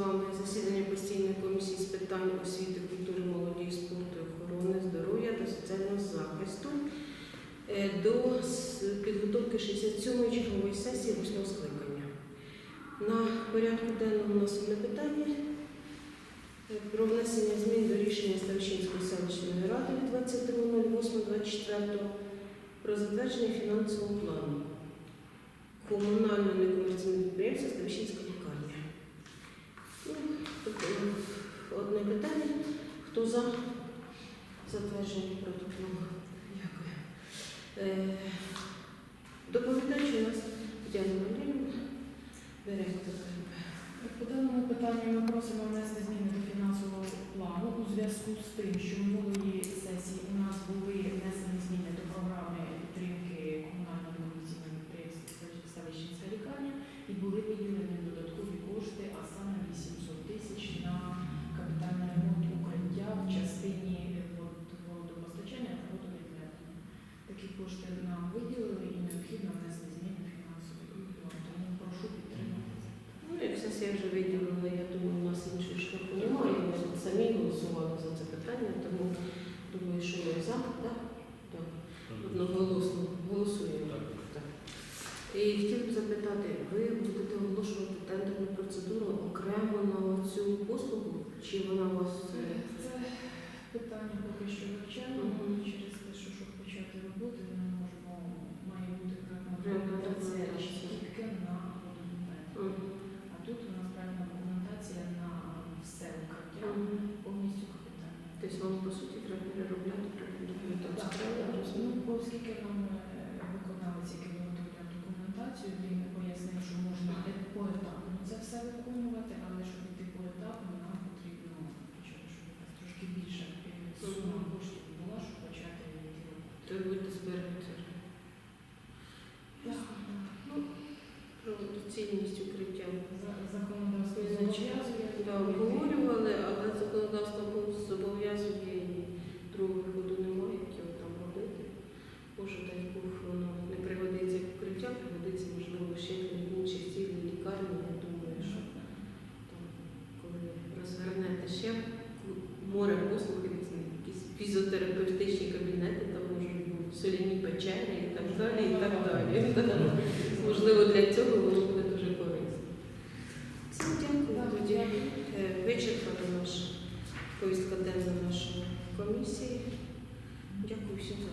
вами засідання постійної комісії з питань освіти, культури, молоді, спорту, охорони здоров'я та соціального захисту е, до підготовки 67-ї чергової сесії 8 скликання. На порядку денному у нас одне питання е, про внесення змін до рішення Ставищенської селищної ради від 22.08.24 про затвердження фінансового плану комунального некомерційного підприємства Ставищенська лікарня. Ну, тобто, Одне питання. Хто за затвердження протоколу? Дякую. Е, Доповідач у нас Тетяна Володимирівна, директор. По даному питанню ми просимо внести зміни до фінансового плану у зв'язку з тим, що минулої сесії у нас були внесені зміни до програми підтримки комунального інноваційного підприємства Ставищенська лікарня і були виділені вже виділили, я думаю, у нас іншого шляху немає. Ми самі голосували за це питання, тому думаю, що ми за, так? Так. Одноголосно голосуємо. Так. І хотів би запитати, ви будете оголошувати тендерну процедуру окремо на цю Тобто вам, по суті, треба переробляти документацію. Так, ну, оскільки нам е, виконавець, який виготовляв документацію, він пояснив, що можна е- поетапно це все виконувати, але щоб йти поетапно, нам потрібно почати, щоб якась трошки більше сума коштів була, щоб почати її робити. То ви будете збирати Ну, про доцільність укриття. за- Законодавство Визначає. зобов'язує. Да, обговорювали, але законодавство зобов'язує і другого виходу немає, як його там робити. Може, дай Бог, воно не пригодиться як укриття, пригодиться, можливо, ще для інших цілей лікарні. Я думаю, що там, коли розвернете ще море послуг, якісь фізіотерапевтичні кабінети, там можуть бути соляні печері і так далі, і так далі. Можливо, для цього воно буде дуже корисно. Всім дякую. Так, Тоді е, вичерпана наша повістка денна нашої комісії. Дякую всім за